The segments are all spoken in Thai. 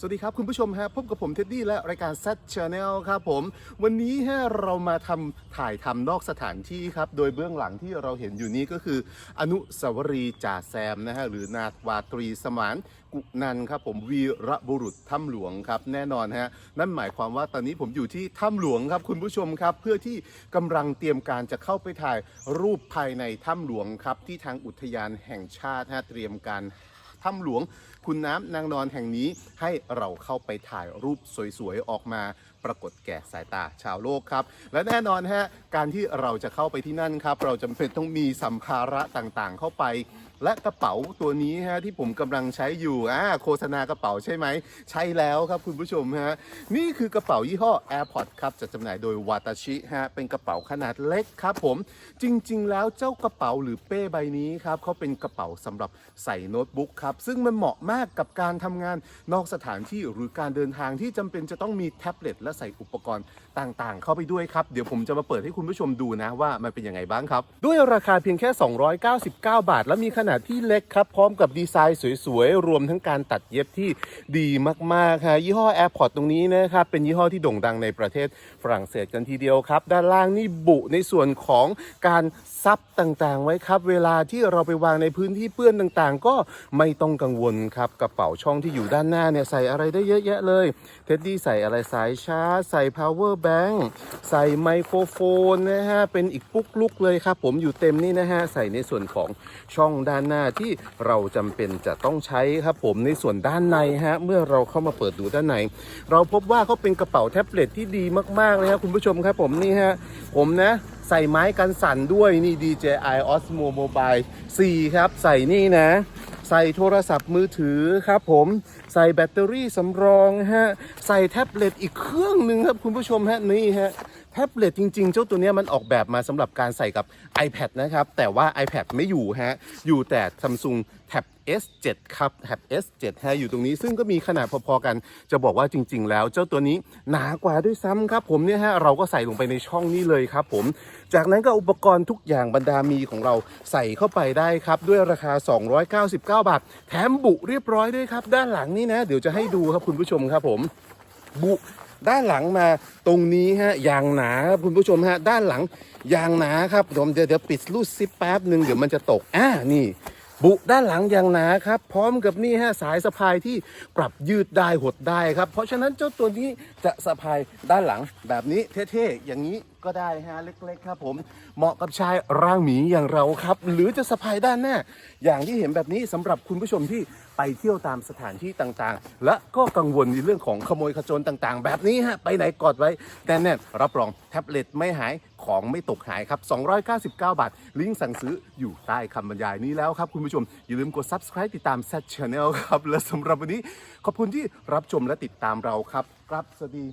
สวัสดีครับ คุณผู้ชมฮะพบกับผมเท็ดดี้และรายการ Set Channel ครับผม วันนี้ฮะเรามาทำถ่ายทำนอกสถานที่ครับ โดยเบื้องหลังที่เราเห็นอยู่นี้ก็คือ อนุสาวรีย์จ่าแซมนะฮะหรือนาวาตรีสมานกุนันครับผมวีระบุรุษถ้ำหลวงครับแน่นอนฮะนั่นหมายความว่าตอนนี้ผมอยู่ที่ถ้ำหลวงครับ คุณผู้ชมครับ เพื่อที่กำลังเตรียมการจะเข้าไปถ่ายรูปภายในถ้ำหลวงครับที่ทางอุทยานแห่งชาติฮะเตรียมการ ถ้ำหลวง คุณน้ำนางนอนแห่งนี้ให้เราเข้าไปถ่ายรูปสวยๆ ออกมา ปรากฏแก่สายตาชาวโลกครับ และแน่นอนฮะการที่เราจะเข้าไปที่นั่นครับเราจำเป็นต้องมีสัมภาระต่างๆ เข้าไป และกระเป๋าตัวนี้ฮะที่ผมกำลังใช้อยู่อ่าโฆษณากระเป๋าใช่ไหมใช่แล้วครับคุณผู้ชมฮะนี่คือกระเป๋ายี่ห้อ AirPods ครับจัดจำหน่ายโดยวาตาชิฮะเป็นกระเป๋าขนาดเล็กครับผมจริง ๆ แล้วเจ้ากระเป๋าหรือเป้ใบนี้ครับเขาเป็นกระเป๋าสำหรับใส่โน้ตบุ๊กครับซึ่งมันเหมาะมากกับการทำงานนอกสถานที่หรือการเดินทางที่จำเป็นจะต้องมีแท็บเล็ตและใส่อุปกรณ์ต่างๆ เข้าไปด้วยครับ เดี๋ยวผมจะมาเปิดให้คุณผู้ชมดูนะว่ามันเป็นยังไงบ้างครับ ด้วยราคาเพียงแค่ 299 บาท และมีขนาดที่เล็กครับพร้อมกับดีไซน์สวยๆ รวมทั้งการตัดเย็บที่ดีมากๆค่ะยี่ห้อ AirPod ตรงนี้นะครับเป็นยี่ห้อที่โด่งดังในประเทศฝรั่งเศสกันทีเดียวครับ ด้านล่างนี่บุในส่วนของการซับต่างๆ ไว้ครับ เวลาที่เราไปวางในพื้นที่เปื้อนต่างๆ ก็ไม่ต้องกังวลครับกระเป๋าช่องที่อยู่ด้านหน้าเนี่ยใส่อะไรได้เยอะแยะเลยเท็ดดี้ใส่อะไรสายชาร์จใส่ power bank ใส่ไมโครโฟนนะฮะ เป็นอีกปุ๊กลุกเลยครับ ผมอยู่เต็มนี่นะฮะ ใส่ในส่วนของช่องด้านหน้าที่เราจำเป็นจะต้องใช้ครับผมในส่วนด้านในฮะ เมื่อเราเข้ามาเปิดดูด้านใน เราพบว่าเขาเป็นกระเป๋าแท็บเล็ตที่ดีมากๆเลยครับคุณผู้ชมครับผมนี่ฮะผมนะใส่ไม้กันสั่นด้วยนี่ DJI Osmo Mobile 4 ครับ ใส่นี่นะ ใส่โทรศัพท์มือถือครับผมใส่แบตเตอรี่สำรองฮะใส่แท็บเล็ตอีกเครื่องหนึ่งครับคุณผู้ชมฮะนี่ฮะ แท็บเล็ตจริง ๆ เจ้าตัวนี้มันออกแบบมาสำหรับการใส่กับ iPad นะครับ แต่ว่า iPad ไม่อยู่ฮะ อยู่แต่ Samsung Tab S7 ครับ Tab S7 ฮะอยู่ตรงนี้ซึ่งก็มีขนาดพอๆกัน จะบอกว่าจริง ๆ แล้วเจ้าตัวนี้หนากว่าด้วยซ้ำครับ ผมเนี่ยฮะเราก็ใส่ลงไปในช่องนี้เลยครับผม จากนั้นก็อุปกรณ์ทุกอย่างบรรดามีของเราใส่เข้าไปได้ครับ ด้วยราคา 299 บาท แถมบุเรียบร้อยด้วยครับ ด้านหลังนี่นะ เดี๋ยวจะให้ดูครับคุณผู้ชมครับผม บุด้านหลังมาตรงนี้ฮะยางหนาครับคุณผู้ชมฮะด้านหลังยางหนาครับผมเดี๋ยวเดี๋ยวปิดรูดซิปแป๊บหนึ่งเดี๋ยวมันจะตกอ่านี่ บุด้านหลังอย่างหนาครับ พร้อมกับนี่ฮะสายสะพายที่ปรับยืดได้หดได้ครับ เพราะฉะนั้นเจ้าตัวนี้จะสะพายด้านหลังแบบนี้เท่ๆอย่างนี้ก็ได้ฮะเล็กๆครับผมเหมาะกับชายร่างหมีอย่างเราครับ หรือจะสะพายด้านหน้า อย่างที่เห็นแบบนี้สำหรับคุณผู้ชมที่ไปเที่ยวตามสถานที่ต่างๆ และก็กังวลในเรื่องของขโมยขจรต่างๆ แบบนี้ฮะไปไหนกอดไว้แน่นๆรับรองแท็บเล็ตไม่หาย ของไม่ตกหายครับ 299 บาท ลิงก์สั่งซื้ออยู่ใต้คำบรรยายนี้แล้วครับ คุณผู้ชม อย่าลืมกด subscribe ติดตาม Set Channel ครับ และสำหรับวันนี้ขอบคุณที่รับชมและติดตามเราครับครับสวัสดี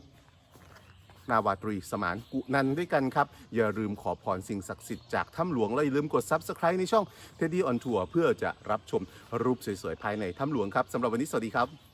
นาวาตรีสมานกุนันด้วยกันครับ อย่าลืมขอพรสิ่งศักดิ์สิทธิ์จากถ้ำหลวง และอย่าลืมกด Subscribe ในช่อง Teddy on Tour เพื่อจะรับชมรูปสวยๆ ภายในถ้ำหลวงครับสำหรับวันนี้สวัสดีครับ